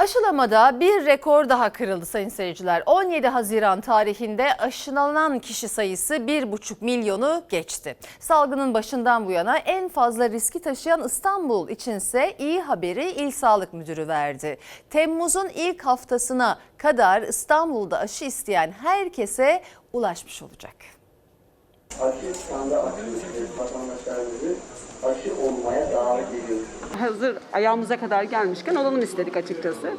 Aşılamada bir rekor daha kırıldı sayın seyirciler. 17 Haziran tarihinde aşılanan kişi sayısı 1,5 milyonu geçti. Salgının başından bu yana en fazla riski taşıyan İstanbul içinse iyi haberi İl Sağlık Müdürü verdi. Temmuz'un ilk haftasına kadar İstanbul'da aşı isteyen herkese ulaşmış olacak. aşı standa açıyoruz. Vatandaşlarımızı aşı. Hazır ayağımıza kadar gelmişken olalım istedik açıkçası.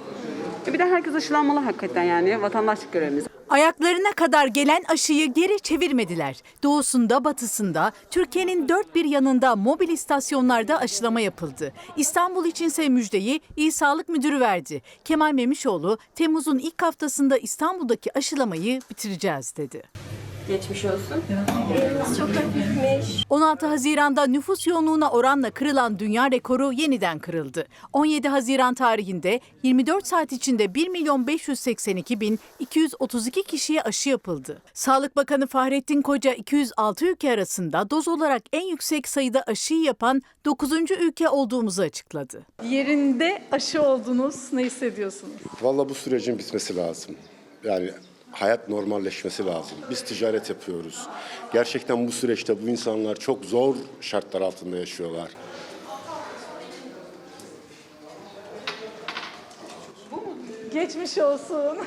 E Bir de herkes aşılanmalı hakikaten yani vatandaşlık görevimiz. Ayaklarına kadar gelen aşıyı geri çevirmediler. Doğusunda, batısında, Türkiye'nin dört bir yanında mobil istasyonlarda aşılama yapıldı. İstanbul içinse müjdeyi İl Sağlık Müdürü verdi. Kemal Memişoğlu, Temmuz'un ilk haftasında İstanbul'daki aşılamayı bitireceğiz dedi. Geçmiş olsun. 16 Haziran'da nüfus yoğunluğuna oranla kırılan dünya rekoru yeniden kırıldı. 17 Haziran tarihinde 24 saat içinde 1 milyon 582 bin 232 kişiye aşı yapıldı. Sağlık Bakanı Fahrettin Koca 206 ülke arasında doz olarak en yüksek sayıda aşıyı yapan 9. ülke olduğumuzu açıkladı. Yerinde aşı oldunuz. Ne hissediyorsunuz? Valla bu sürecin bitmesi lazım. Yani hayat normalleşmesi lazım. Biz ticaret yapıyoruz. Gerçekten bu süreçte bu insanlar çok zor şartlar altında yaşıyorlar. Geçmiş olsun.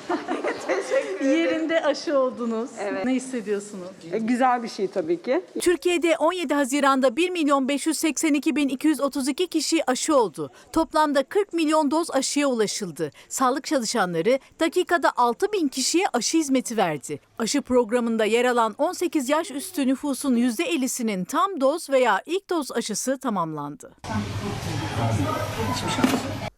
Yerinde aşı oldunuz. Ne hissediyorsunuz? E, Güzel bir şey tabii ki. Türkiye'de 17 Haziran'da 1 milyon 582 bin 232 kişi aşı oldu. Toplamda 40 milyon doz aşıya ulaşıldı. Sağlık çalışanları dakikada 6 bin kişiye aşı hizmeti verdi. Aşı programında yer alan 18 yaş üstü nüfusun %50'sinin tam doz veya ilk doz aşısı tamamlandı.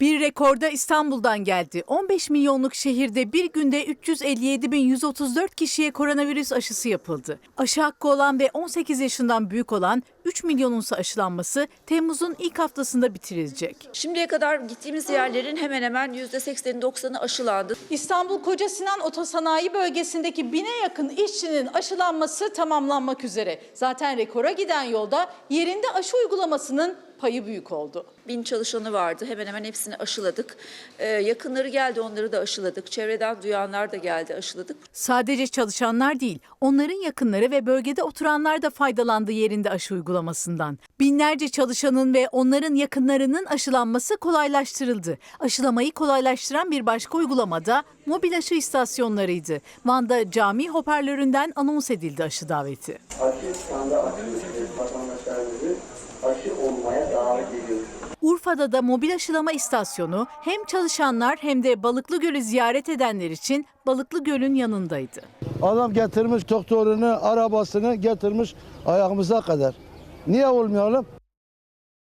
Bir rekorda İstanbul'dan geldi. 15 milyonluk şehirde bir günde 357.134 kişiye koronavirüs aşısı yapıldı. Aşı hakkı olan ve 18 yaşından büyük olan 3 milyonunsa aşılanması Temmuz'un ilk haftasında bitirilecek. Şimdiye kadar gittiğimiz yerlerin hemen hemen %80'i 90'ı aşılandı. İstanbul Koca Sinan Otosanayi Bölgesi'ndeki bine yakın işçinin aşılanması tamamlanmak üzere. Zaten rekora giden yolda yerinde aşı uygulamasının payı büyük oldu. Bin çalışanı vardı. Hemen hemen hepsini aşıladık. Ee, yakınları geldi onları da aşıladık. Çevreden duyanlar da geldi aşıladık. Sadece çalışanlar değil, onların yakınları ve bölgede oturanlar da faydalandı yerinde aşı uygulamasından. Binlerce çalışanın ve onların yakınlarının aşılanması kolaylaştırıldı. Aşılamayı kolaylaştıran bir başka uygulamada mobil aşı istasyonlarıydı. Van'da cami hoparlöründen anons edildi aşı daveti. Aşı standa açıyoruz. Vatandaşlarımızı aşı olmaya davet ediyoruz. Urfa'da da mobil aşılama istasyonu hem çalışanlar hem de Balıklıgöl'ü ziyaret edenler için Balıklıgöl'ün yanındaydı. Adam getirmiş doktorunu, arabasını getirmiş ayağımıza kadar. Niye olmayalım?